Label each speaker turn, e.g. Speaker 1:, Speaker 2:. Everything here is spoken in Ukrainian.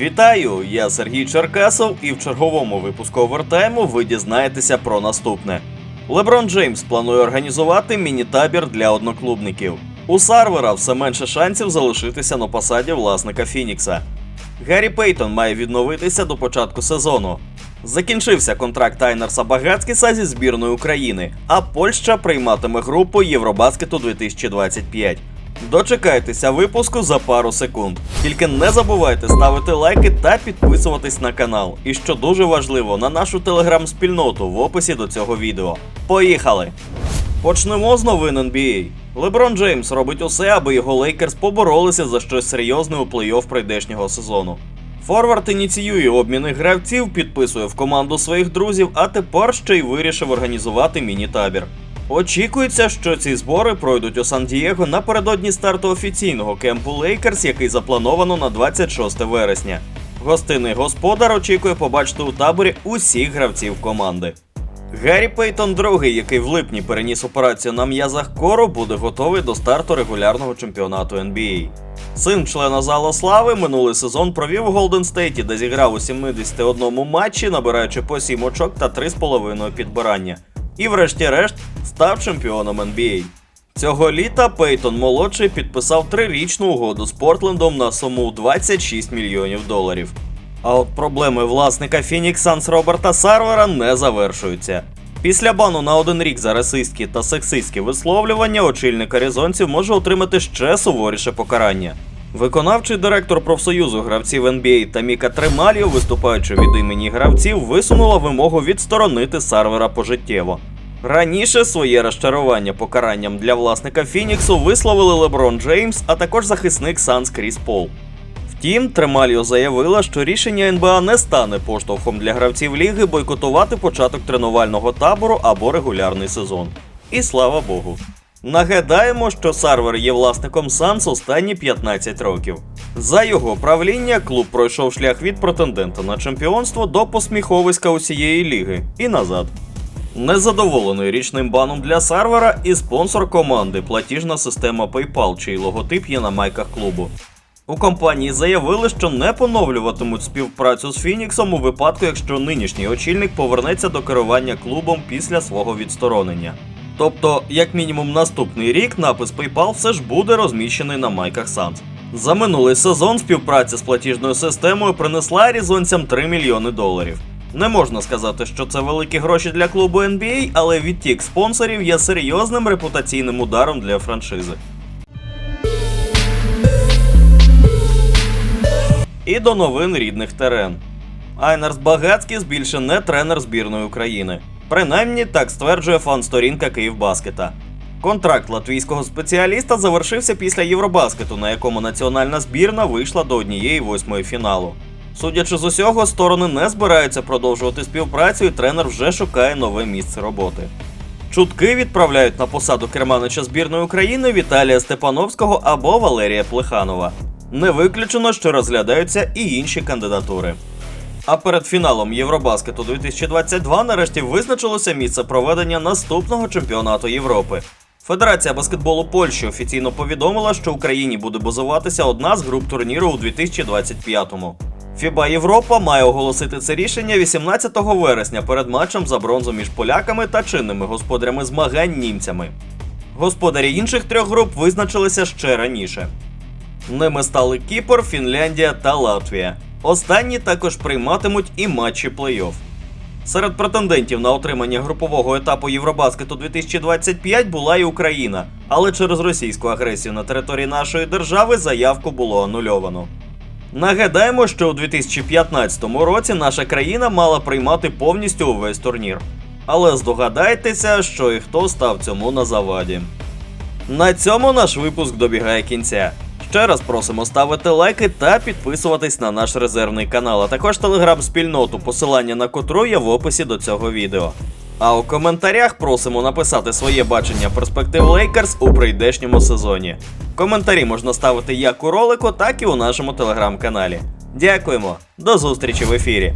Speaker 1: Вітаю! Я Сергій Черкасов, і в черговому випуску овертайму ви дізнаєтеся про наступне. Леброн Джеймс планує організувати міні-табір для одноклубників. У Сарвера все менше шансів залишитися на посаді власника Фінікса. Гаррі Пейтон має відновитися до початку сезону. Закінчився контракт Айнерса Багацькіса зі збірною України, а Польща прийматиме групу Євробаскету 2025. Дочекайтеся випуску за пару секунд. Тільки не забувайте ставити лайки та підписуватись на канал. І що дуже важливо, на нашу телеграм-спільноту в описі до цього відео. Поїхали! Почнемо з новин NBA. Леброн Джеймс робить усе, аби його Лейкерс поборолися за щось серйозне у плей-офф прийдешнього сезону. Форвард ініціює обміни гравців, підписує в команду своїх друзів, а тепер ще й вирішив організувати міні-табір. Очікується, що ці збори пройдуть у Сан-Дієго напередодні старту офіційного кемпу Лейкерс, який заплановано на 26 вересня. Гостинний господар очікує побачити у таборі усіх гравців команди. Гаррі Пейтон II, який в липні переніс операцію на м'язах кору, буде готовий до старту регулярного чемпіонату NBA. Син члена залу слави минулий сезон провів у Голден Стейті, де зіграв у 71 матчі, набираючи по 7 очок та 3,5 підбирання. І врешті-решт став чемпіоном NBA. Цього літа Пейтон молодший підписав трирічну угоду з Портлендом на суму 26 мільйонів доларів. А от проблеми власника Phoenix Suns Роберта Сарвера не завершуються. Після бану на один рік за расистські та сексистські висловлювання очільник аризонців може отримати ще суворіше покарання. Виконавчий директор профсоюзу гравців NBA Таміка Тремаліо, виступаючи від імені гравців, висунула вимогу відсторонити Сарвера пожиттєво. Раніше своє розчарування покаранням для власника Фініксу висловили Леброн Джеймс, а також захисник Санс Кріс Пол. Втім, Тремаліо заявила, що рішення НБА не стане поштовхом для гравців ліги бойкотувати початок тренувального табору або регулярний сезон. І слава Богу. Нагадаємо, що Сарвер є власником Санс останні 15 років. За його правління клуб пройшов шлях від претендента на чемпіонство до посміховиська усієї ліги і назад. Незадоволений річним баном для Сарвера і спонсор команди платіжна система PayPal, чий логотип є на майках клубу. У компанії заявили, що не поновлюватимуть співпрацю з Фініксом у випадку, якщо нинішній очільник повернеться до керування клубом після свого відсторонення. Тобто, як мінімум, наступний рік напис PayPal все ж буде розміщений на майках Санс. За минулий сезон співпраця з платіжною системою принесла арізонцям 3 мільйони доларів. Не можна сказати, що це великі гроші для клубу NBA, але відтік спонсорів є серйозним репутаційним ударом для франшизи. І до новин рідних терен. Айнерс Багацькіс більше не тренер збірної України. Принаймні так стверджує фан-сторінка Київбаскета. Контракт латвійського спеціаліста завершився після Євробаскету, на якому національна збірна вийшла до однієї восьмої фіналу. Судячи з усього, сторони не збираються продовжувати співпрацю, і тренер вже шукає нове місце роботи. Чутки відправляють на посаду керманича збірної України Віталія Степановського або Валерія Плеханова. Не виключено, що розглядаються і інші кандидатури. А перед фіналом Євробаскету 2022 нарешті визначилося місце проведення наступного чемпіонату Європи. Федерація баскетболу Польщі офіційно повідомила, що Україні буде базуватися одна з груп турніру у 2025-му. Фіба Європа має оголосити це рішення 18 вересня перед матчем за бронзу між поляками та чинними господарями змагань німцями. Господарі інших трьох груп визначилися ще раніше. Ними стали Кіпр, Фінляндія та Латвія. Останні також прийматимуть і матчі плей-офф. Серед претендентів на отримання групового етапу Євробаскету 2025 була і Україна, але через російську агресію на території нашої держави заявку було анульовано. Нагадаємо, що у 2015 році наша країна мала приймати повністю увесь турнір. Але здогадайтеся, що і хто став цьому на заваді. На цьому наш випуск добігає кінця. Ще раз просимо ставити лайки та підписуватись на наш резервний канал, а також телеграм-спільноту, посилання на котру є в описі до цього відео. А у коментарях просимо написати своє бачення перспектив Лейкерс у прийдешньому сезоні. Коментарі можна ставити як у ролику, так і у нашому телеграм-каналі. Дякуємо, до зустрічі в ефірі.